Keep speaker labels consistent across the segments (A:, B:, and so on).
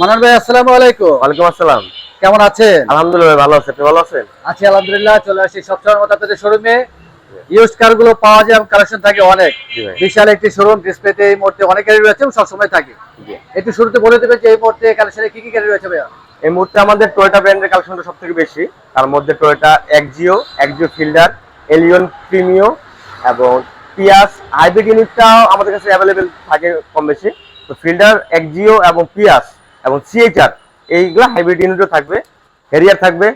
A: মানার ভাই আসসালামু আলাইকুম।
B: ওয়ালাইকুম আসসালাম।
A: কেমন আছেন?
B: আলহামদুলিল্লাহ ভালো আছে। আপনি ভালো আছেন?
A: আছি আলহামদুলিল্লাহ চলে আসি সবসময় মতো আপনাদের শোরুমে ইউজ কারগুলো পাওয়া যায় এবং কালেকশন থাকে অনেক। বিশাল একটি শোরুম ডিসপ্লেতে এই মুহূর্তে অনেক গাড়ি রয়েছে সবসময় থাকে। একটু শুরুতে বলে দেবেন যে এই মুহূর্তে কালেকশনে কি কি গাড়ি রয়েছে ভাইয়া?
B: এই মুহূর্তে আমাদের টয়োটা ব্র্যান্ডের কালেকশনটা সব থেকে বেশি। তার মধ্যে Toyota Axio Axio Fielder Allion Premio এবং পিয়াস হাইব্রিড ইউনিটটাও আমাদের কাছে অ্যাভেলেবেল থাকে কম বেশি তো ফিল্ডার এক্সিও এবং পিয়াস এবং সিএইচআর এইগুলো হাইব্রিড ইউনিটও থাকবে হেরিয়ার থাকবে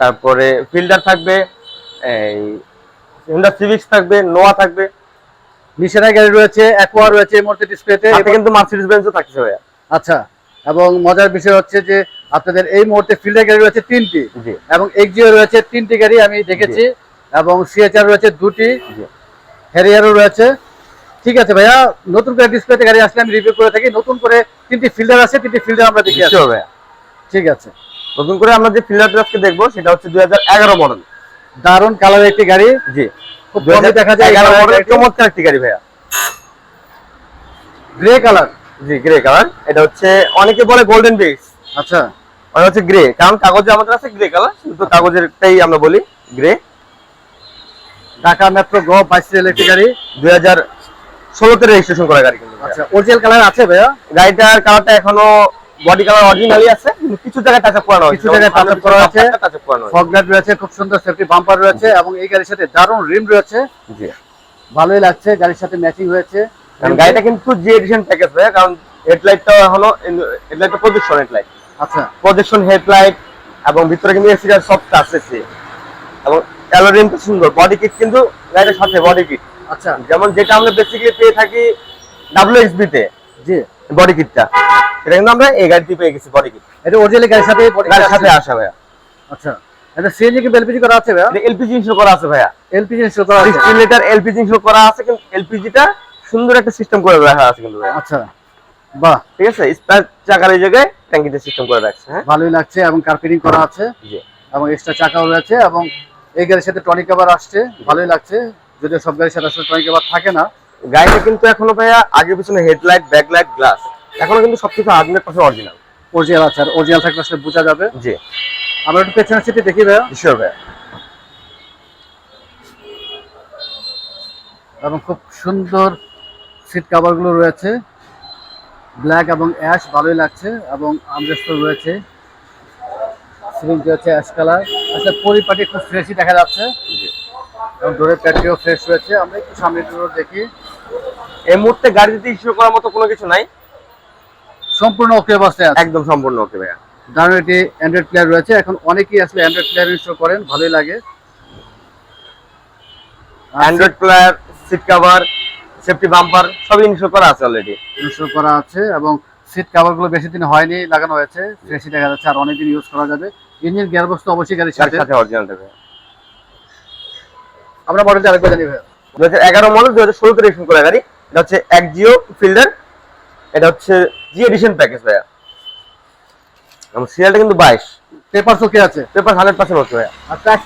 B: তারপরে ফিল্ডার থাকবে এই হুন্ডা সিভিক্স থাকবে নোয়া থাকবে
A: মিশনের গাড়ি রয়েছে অ্যাকোয়া রয়েছে এই মুহূর্তে ডিসপ্লেতে
B: সাথে কিন্তু মার্সিডিজ বেঞ্চও থাকছে ভাইয়া।
A: আচ্ছা এবং মজার বিষয় হচ্ছে যে আপনাদের এই মুহূর্তে ফিল্ডার গাড়ি রয়েছে তিনটি এবং এক্সিও রয়েছে তিনটি গাড়ি আমি দেখেছি এবং সিএচআর রয়েছে দুটি হ্যারিয়ারও রয়েছে। ঠিক আছে ভাইয়া নতুন করে ডিসপ্লেতে গাড়ি আসলে আমি রিভিউ করে থাকি নতুন করে তিনটি ফিল্ডার আছে তিনটি ফিল্ডার আমরা দেখি
B: ভাইয়া
A: ঠিক আছে।
B: নতুন করে আমরা যে ফিল্ডারটা আজকে দেখব সেটা হচ্ছে দুই হাজার এগারো মডেল।
A: দারুণ কালার একটি গাড়ি।
B: জি।
A: দেখা যায়
B: এগারো মডেল
A: মডেল
B: চমৎকার একটি গাড়ি ভাইয়া।
A: গ্রে কালার
B: জি গ্রে কালার এটা হচ্ছে অনেকে বলে গোল্ডেন বেস
A: আচ্ছা।
B: মানে হচ্ছে গ্রে কারণ কাগজে আমাদের আছে গ্রে কালার কাগজেরটাই আমরা বলি গ্রে
A: ঢাকা মেট্রো গ বাইশ একটি গাড়ি।
B: দুই হাজার ষোলোতে রেজিস্ট্রেশন করা গাড়ি কিন্তু
A: আচ্ছা অরিজিনাল কালার আছে ভাইয়া?
B: গাড়িটার কালারটা এখনও বডি কালার অরিজিনালি আছে কিছু জায়গায় টাচ আপ করানো হয়েছে।
A: কিছু জায়গায় touch up করা আছে।
B: টাচ আপ করানো
A: ফগ লাইট রয়েছে খুব সুন্দর সেফটি বাম্পার রয়েছে এবং এই গাড়ির সাথে দারুণ রিম রয়েছে।
B: জি।
A: ভালোই লাগছে গাড়ির সাথে ম্যাচিং হয়েছে।
B: কারণ গাড়িটা কিন্তু জি এডিশন প্যাকেজ ভাইয়া কারণ হেডলাইটটাও এখনও হেডলাইটটা প্রজেকশন হেডলাইট
A: আচ্ছা।
B: প্রজেকশন হেডলাইট এবং ভিতরে কিন্তু এসি সব আছে এবং অ্যালোরিমটা সুন্দর বডি কিট কিন্তু গাড়িটার সাথে বডি কিট
A: আচ্ছা।
B: যেমন যেটা আমরা বেসিক্যালি পেয়ে থাকি ডাব্লিউএক্সবি তে
A: জি।
B: বডি কিটটা সেটা কিন্তু আমরা এই গাড়িতে পেয়ে গেছি বডি কিট
A: এটা অরিজিনাল গাড়ির সাথে
B: গাড়ির সাথে আসা ভাইয়া।
A: আচ্ছা। এটা সিএনজি কি এলপিজি করা আছে ভাইয়া?
B: এলপিজি ইনস্টল করা আছে ভাইয়া।
A: এলপিজি ইনস্টল করা আছে।
B: 16 লিটার এলপিজি ইনস্টল করা আছে কিন্তু এলপিজিটা সুন্দর একটা সিস্টেম করে রাখা আছে কিন্তু ভাইয়া।
A: আচ্ছা। বাহ।
B: ঠিক আছে? স্পার চাকার এই জায়গায় ট্যাঙ্কিতে সিস্টেম করে রাখছে হ্যাঁ?
A: ভালোই লাগছে এবং কার্পেটিং করা আছে
B: জি।
A: এবং এক্সট্রা চাকাও রয়েছে এবং এই গাড়ির সাথে টনিক কভার আসছে ভালোই লাগছে। যদিও সব গাড়ির সাথে আসলে টনিক থাকে না
B: গাড়িটা কিন্তু এখনও ভাইয়া আগে পিছনে হেডলাইট ব্যাকলাইট গ্লাস। এখনও কিন্তু সবকিছু হান্ড্রেড পার্সেন্ট অরিজিনাল
A: অরিজিনাল আছে আর অরিজিনাল থাকলে আসলে বোঝা যাবে।
B: জি।
A: আমরা একটু পেছনের সিটে দেখি ভাইয়া।
B: শিওর ভাইয়া।
A: এবং খুব সুন্দর সিট কাভারগুলো রয়েছে। ব্ল্যাক এবং অ্যাশ ভালোই লাগছে। এবং আমরেস্ট রয়েছে। সিলিংটি হচ্ছে অ্যাশ কালার আসলে পরিপাটি খুব ফ্রেশই দেখা যাচ্ছে। এবং ডোরের প্যাটটিও ফ্রেশ রয়েছে আমরা একটু সামনে দেখি।
B: এই মুহূর্তে গাড়িতে ইস্যু করার মতো কোনো কিছু নাই?
A: সম্পূর্ণ ওকে আছে।
B: একদম সম্পূর্ণ ওকে ভাইয়া।
A: দারুণ একটি অ্যান্ড্রয়েড প্লেয়ার রয়েছে। এখন অনেকেই আসলে অ্যান্ড্রয়েড প্লেয়ার ইনস্টল করেন ভালোই লাগে।
B: Android player seat cover safety bumper সবই ইনস্টল করা আছে অলরেডি
A: ইনস্টল করা আছে এবং সিট কাভারগুলো বেশি দিন হয়নি লাগানো হয়েছে। ফ্রেশই দেখা যাচ্ছে আর অনেকদিন ইউজ করা যাবে। ইঞ্জিন গিয়ারবক্স তো অবশ্যই গাড়ির
B: গাড়ির
A: সাথে।
B: সাথে অরিজিনাল দেবে।
A: আমরা মডেলটা আরেকবার জানি ভাইয়া।
B: দু হাজার এগারো মডেল দু হাজার ষোলোতে রেজিস্ট্রেশন করা গাড়ি। এটা হচ্ছে এক জিও ফিল্ডার। এটা হচ্ছে জি এডিশন প্যাকেজ ভাইয়া। এবং সিরিয়ালটা কিন্তু বাইশ।
A: পেপারস ওকে আছে?
B: পেপার হান্ড্রেড পার্সেন্ট হচ্ছে ভাইয়া।
A: আর প্রাইস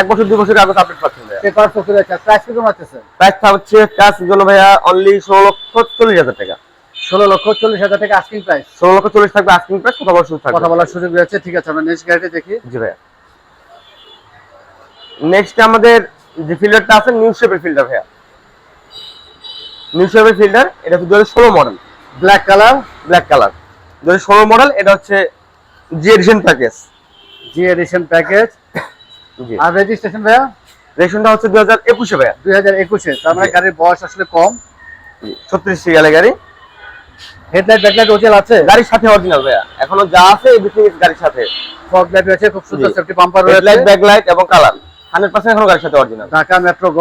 B: এক বছর দুই বছর কাগজ আপডেট পাচ্ছেন ভাইয়া।
A: পেপারস ওকে আছে প্রাইস কেমন আছে
B: প্রাইস হচ্ছে কাজ জন্য ভাইয়া অনলি ষোলো লক্ষ চল্লিশ হাজার টাকা।
A: ষোলো লক্ষ চল্লিশ হাজার টাকা আস্কিং প্রাইস
B: ষোলো লক্ষ চল্লিশ থাকবে আস্কিং প্রাইস কথা বলার সুযোগ থাকবে।
A: কথা বলার সুযোগ রয়েছে ঠিক আছে আমরা নেক্সট গাড়িটা দেখি।
B: জি ভাইয়া। নেক্সট আমাদের যে ফিল্ডারটা আছে নিউ শেপের ফিল্ডার ভাইয়া। নিউ শেপের ফিল্ডার এটা হচ্ছে দু হাজার ষোলো model
A: black colour
B: black colour দু হাজার ষোলো মডেল এটা হচ্ছে G edition package
A: G edition package আর রেজিস্ট্রেশন ভাইয়া?
B: রেশনটা হচ্ছে দু হাজার একুশে ভাইয়া।
A: দুই হাজার একুশে তার মানে গাড়ির বয়স আসলে কম।
B: ছত্রিশ সিরিয়ালে গাড়ি।
A: হেডলাইট ব্যাকলাইট ওজেল আছে?
B: গাড়ির সাথে অরিজিনাল ভাইয়া। এখনও যা আছে এভরিথিং গাড়ির সাথে।
A: ফগ লাইট রয়েছে খুব সুন্দর। সেফটি বাম্পার রয়েছে।
B: হেডলাইট ব্যাকলাইট এবং কালার এখনও গাড়ির সাথে অরিজিনাল
A: ঢাকা মেট্রো গ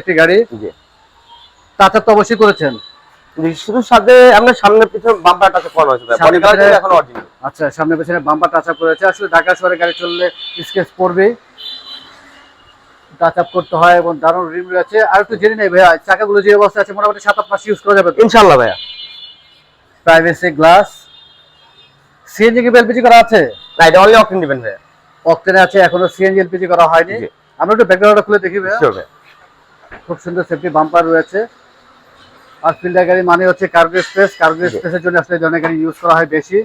A: একটি গাড়ি।
B: জি।
A: টাচা তো অবশ্যই করেছেন।
B: শুধু সাথে আপনার সামনে পিছনে বাম্পার টাচে হয়েছে বডি অরিজিনাল
A: আচ্ছা সামনে পেছনে বাম্পার টাচ আপ করেছে। আসলে ঢাকা শহরে গাড়ি চললে স্কেচ পড়বে টাচ আপ করতে হয় এবং দারুণ রিম রয়েছে। আর একটু জেনে নেই ভাইয়া চাকাগুলো যে অবস্থা আছে মোটামুটি সাত আট মাস ইউজ করা যাবে
B: ইনশাল্লাহ ভাইয়া।
A: প্রাইভেসি গ্লাস সিএনজি কি এলপিজি করা আছে?
B: না এটা অনলি অপশন দিবেন ভাইয়া।
A: অক্টেনে আছে এখনও সিএনজি এলপিজি করা হয়নি। আমরা একটু ব্যাকগ্রাউন্ডটা খুলে দেখি ভাইয়া। খুব সুন্দর সেফটি বাম্পার রয়েছে। আর ফিল্ডার গাড়ি মানে হচ্ছে কার্গো স্পেস কার্গো স্পেসের জন্য আসলে ধরনের গাড়ি ইউজ করা হয় বেশি।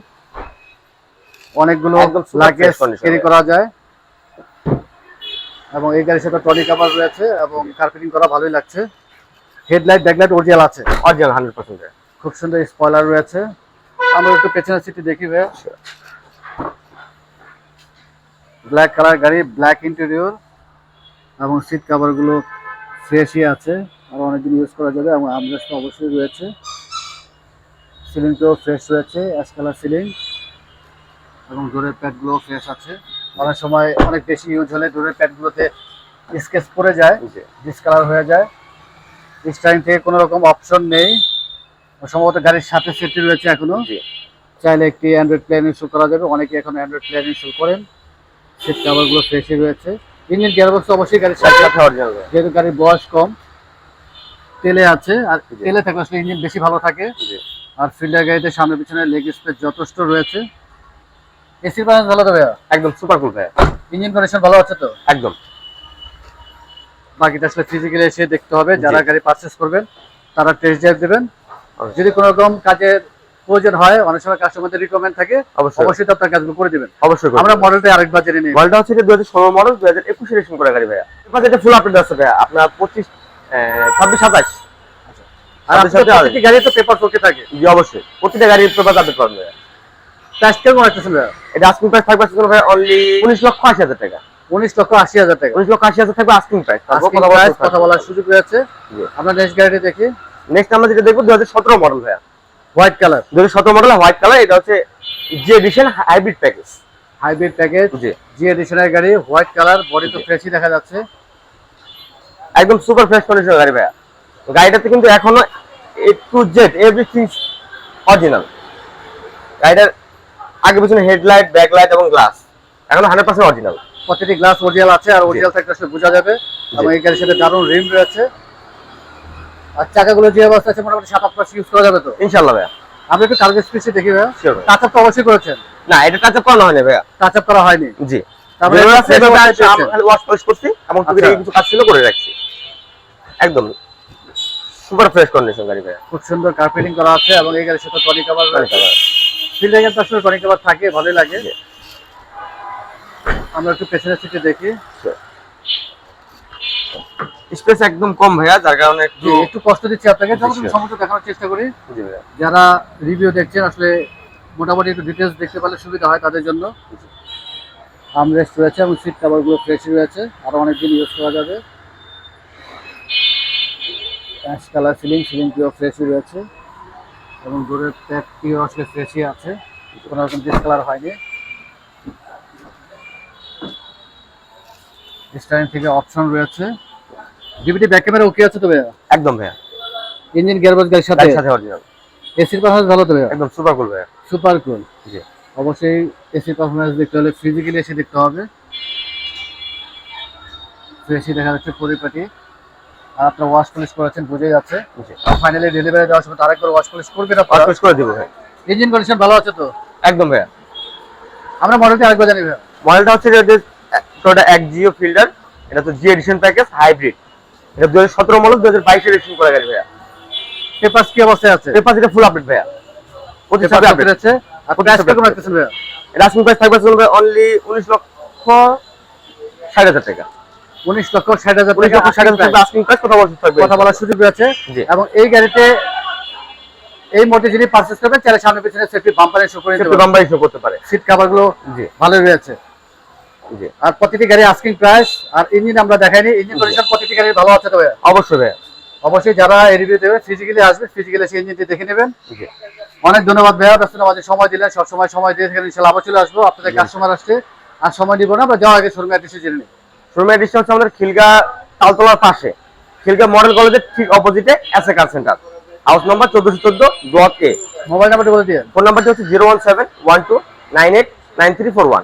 A: অনেকগুলো লাগেজ ক্যারি করা যায়। এবং এই গাড়ির সাথে টনি কাভার রয়েছে এবং কার্পেটিং করা ভালোই লাগছে। হেডলাইট ব্যাকলাইট অরিজিনাল আছে।
B: অরিজিনাল হান্ড্রেড পার্সেন্ট
A: খুব সুন্দর স্পয়লার রয়েছে। আমরা একটু পেছনের সিটটি দেখি ভাই ব্ল্যাক কালার গাড়ি ব্ল্যাক ইন্টেরিয়র এবং সিট কাভারগুলো ফ্রেশই আছে। আর অনেকদিন ইউজ করা যাবে এবং আমরেস্ট অবশ্যই রয়েছে। সিলিংটাও ফ্রেশ রয়েছে অ্যাশ কালার সিলিং এবং ডোরের প্যাডগুলো ফ্রেশ আছে। অনেক সময় অনেক বেশি ইউজ হলে ডোরের প্যাডগুলোতে স্কেচ পড়ে যায় ডিসকালার হয়ে যায়। স্টারিং থেকে কোনো রকম অপশন নেই। সম্ভবত গাড়ির সাথে সেটটি রয়েছে
B: এখনও।
A: চাইলে একটি অ্যান্ড্রয়েড প্ল্যান ইনস্টল করা যাবে। অনেকে এখন অ্যান্ড্রয়েড প্ল্যান ইনস্টল করেন। সিট কাভারগুলো ফ্রেশই রয়েছে। ইঞ্জিন গিয়ারবক্স অবশ্যই গাড়ির সাথে
B: সাথে অরিজিনাল
A: যেহেতু গাড়ির বয়স কম তেলে আছে আর তেলে থাকলে আসলে ইঞ্জিন বেশি ভালো থাকে। আর ফিল্ডার গাড়িতে সামনে পিছনে লেগ স্পেস যথেষ্ট রয়েছে। এসির ব্যালেন্স ভালো তো ভাইয়া?
B: একদম সুপার কুল ভাইয়া।
A: ইঞ্জিন কন্ডিশন ভালো আছে তো?
B: একদম।
A: বাকিটা আসলে ফিজিক্যালি এসে দেখতে হবে যারা গাড়ি পারচেস করবেন তারা টেস্ট ড্রাইভ দেবেন। যদি কোনো রকম কাজের প্রয়োজন হয় অনেক সময় কাস্টমারদের রিকমেন্ড থাকে
B: অবশ্যই।
A: তো আপনার কাজগুলো করে দিবেন।
B: অবশ্যই
A: আমরা মডেলটা আরেকবার জেনে নিই।
B: মডেলটা হচ্ছে দু হাজার ষোলো মডেল দু হাজার একুশে রেশন করা গাড়ি ভাইয়া। এবার যেটা ফুল আপডেট আছে ভাইয়া আপনার পঁচিশ ছাব্বিশ সাতাশ।
A: আর আপনার গাড়ি তো পেপার ওকে থাকে।
B: জি অবশ্যই। প্রতিটা গাড়ির পেপার আপডেট পাবেন ভাইয়া।
A: প্রাইস কেমন ভাইয়া?
B: এটা আস্কিং প্রাইস থাকবে অনলি উনিশ লক্ষ আশি হাজার টাকা।
A: উনিশ লক্ষ আশি হাজার টাকা।
B: উনিশ লক্ষ আশি হাজার থাকবে আস্কিং প্রাইস
A: কথা বলার সুযোগ রয়েছে। আমরা নেক্সট গাড়িটি দেখি।
B: নেক্সট আমরা যেটা দেখব দু হাজার সতেরো মডেল ভাইয়া।
A: হোয়াইট কালার
B: দু হাজার সতেরো মডেল হোয়াইট কালার এটা হচ্ছে G edition hybrid package
A: hybrid package
B: G.
A: এডিশনের গাড়ি হোয়াইট কালার বডি তো ফ্রেশই দেখা যাচ্ছে।
B: একদম সুপার ফ্রেশ কন্ডিশন গাড়ি ভাইয়া। গাড়িটাতে কিন্তু এখনও A to Z everything original গাড়িটার আগে পিছনে হেডলাইট ব্যাকলাইট এবং গ্লাস এখনও হান্ড্রেড পার্সেন্ট অরিজিনাল
A: প্রতিটি গ্লাস অরিজিনাল আছে আর অরিজিনাল থাকলে আসলে বোঝা যাবে। এবং এই গাড়ির সাথে দারুণ রিম রয়েছে। আর চাকাগুলো যে অবস্থা আছে মোটামুটি সাত আট মাস ইউজ করা যাবে তো?
B: ইনশাল্লাহ ভাইয়া।
A: আমরা একটু কার্গো স্পেসে দেখি ভাইয়া। টাচ আপ তো অবশ্যই করেছেন।
B: না এটা টাচ আপ করানো হয়নি ভাইয়া।
A: টাচ আপ করা হয়নি।
B: জি।
A: তারপরে
B: ওয়াশ পলিশ করছি এবং
A: আচ্ছা।
B: কিছু কাজ ছিল করে রাখছি। একদম। সুপার ফ্রেশ কন্ডিশন গাড়ি ভাইয়া।
A: খুব সুন্দর কার্পেটিং করা আছে এবং এই গাড়ির সাথে টনি কাভার। ফিল্ডে কিন্তু আসলে টনি কাভার থাকে ভালোই লাগে। আমরা একটু পেছনের সিটে দেখি।
B: স্পেস একদম কম ভাইয়া যার কারণে একটু
A: একটু কষ্ট দিচ্ছি আপনাকে. সমস্ত দেখানোর চেষ্টা করি। যারা রিভিউ দেখছেন আসলে মোটামুটি একটু ডিটেলস দেখতে পারলে সুবিধা হয় তাদের জন্য। আমরেস্ট রয়েছে এবং সিট কাভারগুলো ফ্রেশ রয়েছে। আরও অনেকদিন ইউজ করা যাবে। অ্যাশ কালার সিলিং সিলিংটিও ফ্রেশই রয়েছে। এবং ডোরের প্যাকটিও আসলে ফ্রেশই আছে। কোনো রকম ডিসকালার হয়নি। স্টাইল থেকে অপশন রয়েছে। ডিভিডি ব্যাক ক্যামেরা ওকে আছে তো ভাইয়া?
B: একদম ভাইয়া।
A: ইঞ্জিন গিয়ারবক্স গাড়ির সাথে?
B: সাথে অরিজিনাল
A: এসির পারফরমেন্স ভালো তো ভাইয়া?
B: একদম সুপার কুল ভাইয়া।
A: সুপার কুল
B: জি।
A: অবশ্যই এসির পারফরমেন্স দেখতে হলে ফিজিক্যালি এসে দেখতে হবে। ফ্রেশই দেখা যাচ্ছে পরিপাটি। আর আপনার ওয়াশ পলিশ করেছেন বুঝে যাচ্ছে। ফাইনালি ডেলিভারি দেওয়ার সময় তো আরেকবার ওয়াশ পলিশ করবেন
B: ওয়াশ
A: আপনারা
B: পলিশ করে দিব ভাই
A: ইঞ্জিন কন্ডিশন ভালো আছে তো?
B: একদম ভাইয়া।
A: আমরা মডেলটি আরেকবার জানি ভাইয়া।
B: মডেলটা হচ্ছে টোটা এক জিও ফিল্ডার এটা তো জি এডিশন প্যাকেজ হাইব্রিড এটা দু হাজার সতেরো মডেল দু হাজার বাইশে রেজিস্ট্রেশন করা গাড়ি ভাইয়া।
A: পেপারস কি অবস্থায় আছে?
B: পেপার এটা ফুল আপডেট ভাইয়া। প্রতি আপডেট
A: রয়েছে আর
B: প্রতি
A: প্রাইস
B: সাথে
A: কেমন
B: update।
A: রাখতেছেন ভাইয়া?
B: এটা আসুন প্রাইস থাকবে চলবে অনলি উনিশ লক্ষ ষাট হাজার টাকা।
A: উনিশ লক্ষ ষাট হাজার
B: উনিশ লক্ষ ষাট হাজার টাকা আসুন প্রাইস কথা
A: বলার সুযোগ রয়েছে
B: জি।
A: এবং এই গাড়িতে এই যিনি করবেন সামনে পিছনে সেফটি বাম্পারে শো করে
B: সেফটি ইস্যু করতে পারে।
A: সিট রয়েছে।
B: জি।
A: আর প্রতিটি গাড়ি আস্কিং প্রাইস আর ইঞ্জিন আমরা দেখাইনি ইঞ্জিন কন্ডিশন ভালো আছে তো ভাইয়া?
B: অবশ্যই ভাইয়া।
A: অবশ্যই যারা এই রিভিউ দেবে ফিজিক্যালি আসবে ফিজিক্যালি সেই ইঞ্জিনটি দেখে নেবেন। অনেক ধন্যবাদ ভাইয়া ব্যস্ত আমাদের সময় দিলেন সব সময় সময় দিয়ে থাকেন ইনশাল্লাহ আবার চলে আসব। আপনাদের কাস্টমার আসছে আর সময় দিব না আমরা যাওয়ার আগে শোরুমে অ্যাড্রেসে জেনে নিই
B: শোরুম অ্যাড্রেসটা হচ্ছে আমাদের খিলগা তালতলার পাশে। খিলগা মডেল কলেজের ঠিক অপোজিটে SA car centre house number চোদ্দশো চোদ্দ ব্লক এ
A: মোবাইল নাম্বারটি বলে দিয়ে
B: ফোন নাম্বারটি হচ্ছে zero one seven one two nine eight nine three four one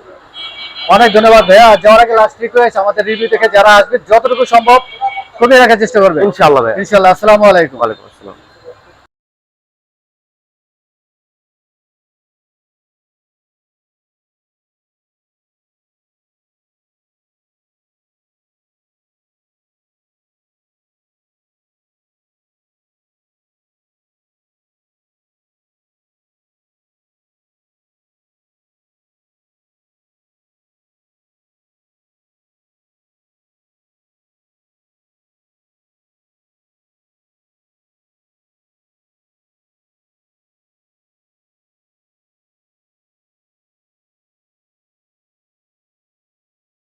A: অনেক ধন্যবাদ ভাইয়া। যাওয়ার আগে লাস্ট রিকোয়েস্ট আমাদের রিভিউ দেখে যারা আসবে যতটুকু সম্ভব কমিয়ে রাখার চেষ্টা করবে
B: ইনশাআল্লাহ ভাইয়া।
A: ইনশাল্লাহ আসসালামু আলাইকুম।
B: ওয়ালাইকুম আসসালাম।